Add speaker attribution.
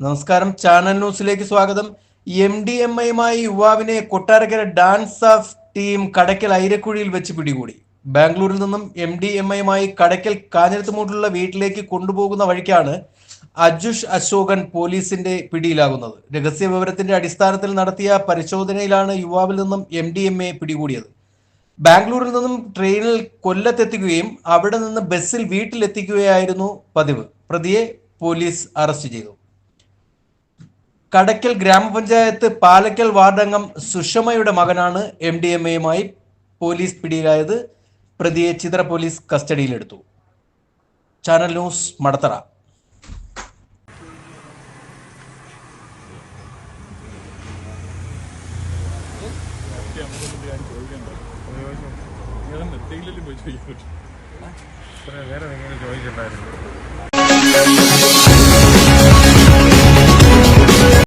Speaker 1: നമസ്കാരം. ചാനൽ ന്യൂസിലേക്ക് സ്വാഗതം. എം ഡി എം ഐയുമായി യുവാവിനെ Kottarakkara DANSAF team Kadakkal ഐരക്കുഴിയിൽ വെച്ച് പിടികൂടി. ബാംഗ്ലൂരിൽ നിന്നും എം ഡി എം ഐയുമായി കടയ്ക്കൽ കാഞ്ഞിരത്തുമൂട്ടിലുള്ള വീട്ടിലേക്ക് കൊണ്ടുപോകുന്ന വഴിക്കാണ് അജുഷ് അശോകൻ പോലീസിന്റെ പിടിയിലാകുന്നത്. രഹസ്യ വിവരത്തിന്റെ അടിസ്ഥാനത്തിൽ നടത്തിയ പരിശോധനയിലാണ് യുവാവിൽ നിന്നും എം ഡി എം എ പിടികൂടിയത്. ബാംഗ്ലൂരിൽ നിന്നും ട്രെയിനിൽ കൊല്ലത്തെത്തിക്കുകയും അവിടെ നിന്ന് ബസ്സിൽ വീട്ടിലെത്തിക്കുകയായിരുന്നു പതിവ്. പ്രതിയെ പോലീസ് അറസ്റ്റ് ചെയ്തു. കടയ്ക്കൽ ഗ്രാമപഞ്ചായത്ത് പാലക്കൽ വാർഡംഗം സുഷമയുടെ മകനാണ് എം ഡി എം എയുമായി പോലീസ് പിടിയിലായത്. പ്രതിയെ ചിത്ര പോലീസ് കസ്റ്റഡിയിലെടുത്തു. Channel news Madathara.
Speaker 2: വേറെ ചോദിച്ചിട്ടുണ്ടായിരുന്നു